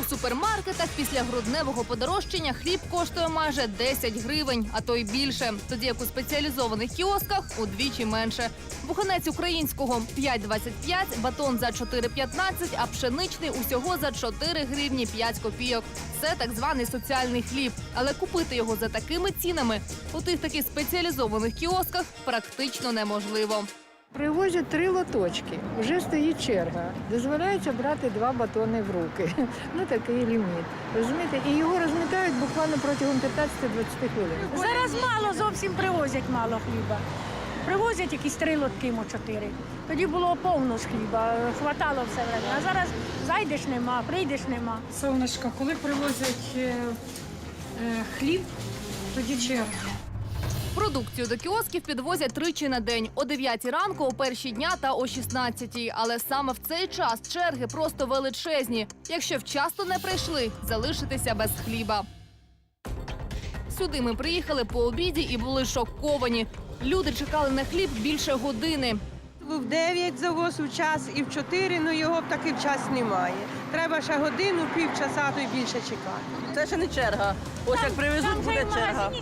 У супермаркетах після грудневого подорожчання хліб коштує майже 10 гривень, а то й більше. Тоді як у спеціалізованих кіосках удвічі менше. Буханець українського 5,25, батон за 4,15, а пшеничний усього за 4 гривні 5 копійок. Це так званий соціальний хліб. Але купити його за такими цінами у тих таких спеціалізованих кіосках практично неможливо. Привозять три лоточки, вже стоїть черга. Дозволяється брати два батони в руки. Ну такий ліміт. Розумієте? І його розмітають буквально протягом 15-20 хвилин. Зараз мало, зовсім привозять мало хліба. Привозять якісь три лотки, мо чотири. Тоді було повно з хліба, хватало все время. А зараз зайдеш нема, прийдеш нема. Сонечко, коли привозять е, е, хліб, тоді черга. Продукцію до кіосків підвозять тричі на день о 9 ранку, о перші дня та о 16. Але саме в цей час черги просто величезні. Якщо вчасно не прийшли, залишитися без хліба. Сюди ми приїхали по обіді і були шоковані. Люди чекали на хліб більше години. В 9 завоз у час і в 4, ну його таки в час немає. Треба ще годину, півчаса, то й більше чекати. Це ще не черга. Ось як привезуть, Там буде черга.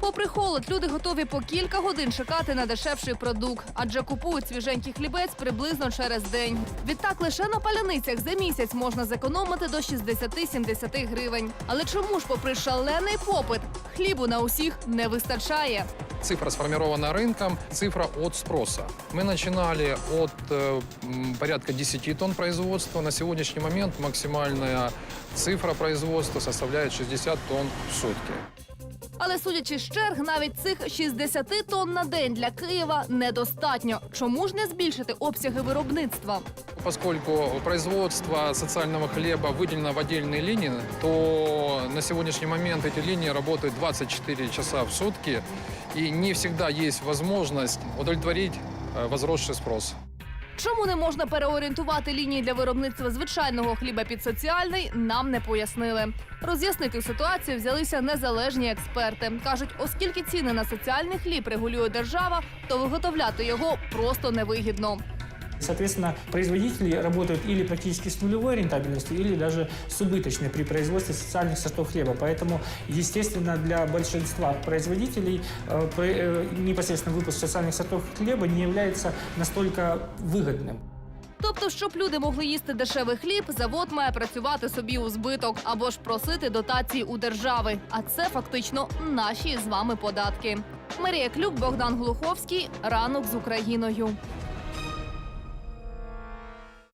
магазині Попри холод, люди готові по кілька годин чекати на дешевший продукт, адже купують свіженький хлібець приблизно через день. Відтак лише на паляницях за місяць можна зекономити до 60-70 гривень. Але чому ж, попри шалений попит, хлібу на усіх не вистачає? Цифра сформирована рынком, цифра от спроса. Мы начинали от э, м, порядка 10 тонн производства. На сегодняшний момент максимальная цифра производства составляет 60 тонн в сутки. Але судячи з черг, навіть цих 60 тонн на день для Києва недостатньо. Чому ж не збільшити обсяги виробництва? Поскольку производство социального хлеба выделено в отдельные линии, то на сегодняшний момент эти линии работают 24 часа в сутки, и не всегда есть возможность удовлетворить э, возросший спрос. Чому не можна переорієнтувати лінії для виробництва звичайного хліба під соціальний, нам не пояснили. Роз'яснити ситуацію взялися незалежні експерти. кажуть, оскільки ціни на соціальний хліб регулює держава, то виготовляти його просто невигідно. Соответственно, производители работают или практически с нулевой рентабельностью, или даже с убыточной при производстве социальных сортов хлеба. Поэтому, естественно, для большинства производителей э, при- э, непосредственно выпуск социальных сортов хлеба не является настолько выгодным. Тобто, щоб люди могли їсти дешевий хліб, завод має працювати собі у збиток або ж просити дотації у держави. А це фактично наші з вами податки. Марія Клюк, Богдан Глуховський. Ранок з Україною.